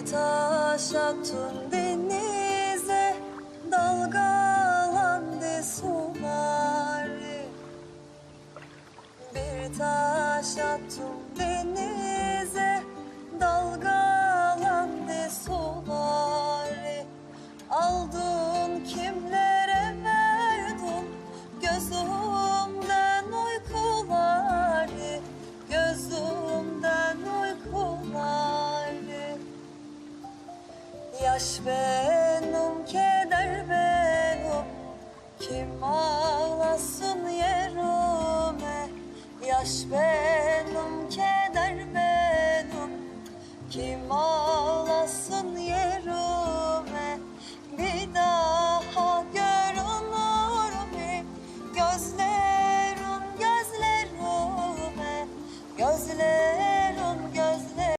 Bir taş attın denize Dalgalandı suları. Bir taş attım denize yaş benim, um keder benim um. Kim ağlasın yerime? Yaş benim, um keder benim Kim ağlasın yerime? Bir daha görünür mü Gözlerim gözlerime Gözlerim